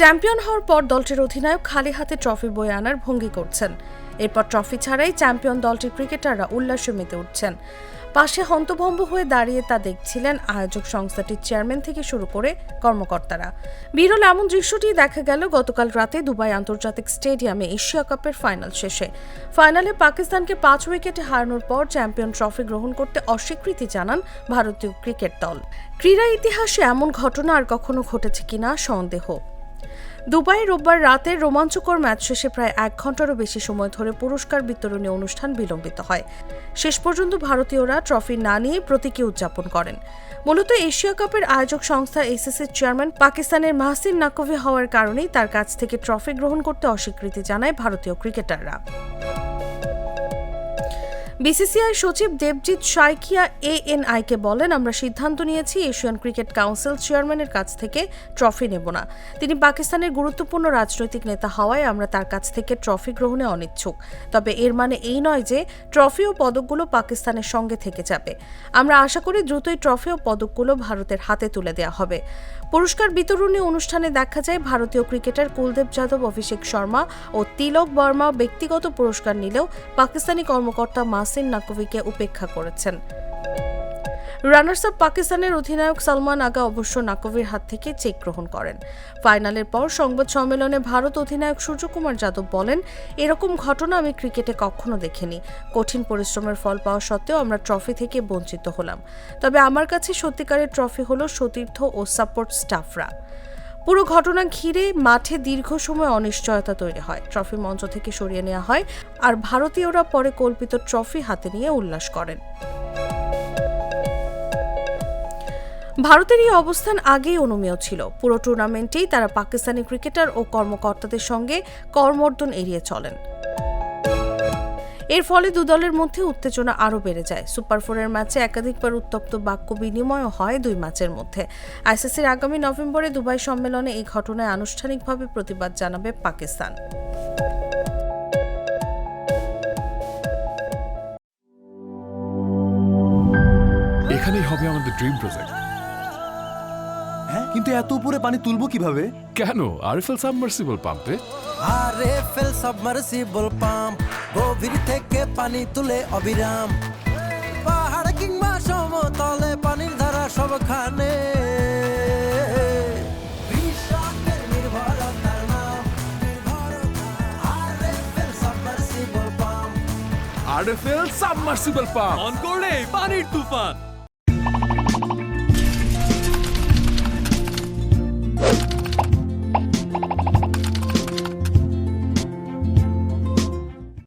Champion হওয়ার পর দলটির অধিনায়ক খালি হাতে ট্রফি বয়ে আনার ভঙ্গি করছেন। এরপর ট্রফি ছাড়াই চ্যাম্পিয়ন দলটির ক্রিকেটাররা উল্লাসে মেতে উঠছেন। পাশে হন্তভম্ব হয়ে দাঁড়িয়ে তা দেখছিলেন আয়োজক সংস্থাটির চেয়ারম্যান থেকে শুরু করে কর্মকর্তারা। বিরল এমন দৃশ্যটি দেখা গেল গতকাল রাতে দুবাই আন্তর্জাতিক স্টেডিয়ামে এশিয়া কাপের ফাইনাল শেষে। ফাইনালে পাকিস্তানকে পাঁচ উইকেটে হারানোর পর চ্যাম্পিয়ন ট্রফি গ্রহণ করতে অস্বীকৃতি জানান ভারতীয় ক্রিকেট দল। ক্রীড়া ইতিহাসে এমন ঘটনা আর কখনো ঘটেছে কিনা সন্দেহ। দুবাই রোববার রাতের রোমাঞ্চকর ম্যাচ শেষে প্রায় এক ঘন্টারও বেশি সময় ধরে পুরস্কার বিতরণী অনুষ্ঠান বিলম্বিত হয়। শেষ পর্যন্ত ভারতীয়রা ট্রফি না নিয়ে প্রতীকী উদযাপন করেন। মূলত এশিয়া কাপের আয়োজক সংস্থা এসএসসির চেয়ারম্যান পাকিস্তানের মাহসিন নাকভি হওয়ার কারণেই তার কাছ থেকে ট্রফি গ্রহণ করতে অস্বীকৃতি জানায় ভারতীয় ক্রিকেটাররা। বিসিসিআই সচিব দেবজিৎ সাইকিয়া এএনআইকে বলেন, আমরা সিদ্ধান্ত নিয়েছি এশিয়ান ক্রিকেট কাউন্সিল চেয়ারম্যানের কাছ থেকে ট্রফি নেব না। তিনি পাকিস্তানের গুরুত্বপূর্ণ রাজনৈতিক নেতা হওয়ায় আমরা তার কাছ থেকে ট্রফি গ্রহণে অনিচ্ছুক। তবে এর মানে এই নয় যে ট্রফি ও পদকগুলো পাকিস্তানের সঙ্গে থেকে যাবে। আমরা আশা করি দ্রুতই ট্রফি ও পদকগুলো ভারতের হাতে তুলে দেওয়া হবে। পুরস্কার বিতরণী অনুষ্ঠানে দেখা যায়, ভারতীয় ক্রিকেটার কুলদেব যাদব, অভিষেক শর্মা ও তিলক বর্মা ব্যক্তিগত পুরস্কার নিলেও পাকিস্তানি কর্মকর্তা মাসিন নাকভিকে উপেক্ষা করেছেন। রানার্স আপ পাকিস্তানের অধিনায়ক সালমান আগা অবশ্য নাকভির হাত থেকে চেক গ্রহণ করেন। ফাইনালের পর সংবাদ সম্মেলনে ভারত অধিনায়ক সূর্যকুমার যাদব বলেন, এরকম ঘটনা আমি ক্রিকেটে কখনো দেখিনি। কঠিন পরিশ্রমের ফল পাওয়া সত্ত্বেও আমরা ট্রফি থেকে বঞ্চিত হলাম। তবে আমার কাছে সত্যিকারের ট্রফি হলো সতীর্থ ও সাপোর্ট স্টাফরা। পুরো ঘটনা ঘিরে মাঠে দীর্ঘ সময় অনিশ্চয়তা তৈরি হয়। ট্রফি মঞ্চ থেকে সরিয়ে নেওয়া হয় আর ভারতীয়রা পরে কল্পিত ট্রফি হাতে নিয়ে উল্লাস করেন। ভারতের এই অবস্থান আগেই অনুমেয় ছিল। পুরো টুর্নামেন্টেই তারা পাকিস্তানি ক্রিকেটার ও কর্মকর্তাদের সঙ্গে কর্মর্দন এড়িয়ে চলেন। এর ফলে দু দলের মধ্যে উত্তেজনা আরও বেড়ে যায়। সুপার ফোরের ম্যাচে একাধিকবার উত্তপ্ত বাক্য বিনিময় হয় দুই ম্যাচের মধ্যে। আইসিসির আগামী নভেম্বরে দুবাই সম্মেলনে এই ঘটনায় আনুষ্ঠানিকভাবে প্রতিবাদ জানাবে পাকিস্তান। এখানেই হবে আমাদের ড্রিম প্রজেক্ট হ্যাঁ কিন্তু এত উপরে পানি তুলবো কীভাবে? কেন? আরএফএল সাবমার্সিবল পাম্পে আরে ফেল সাবমার্সিবল পাম্প গভীর থেকে পানি তুলে অবিরাম। পাহাড় কিংবা সমতলে পানির ধারা সবখানে। RFL submersible pump. অন করলে পানির তুফান।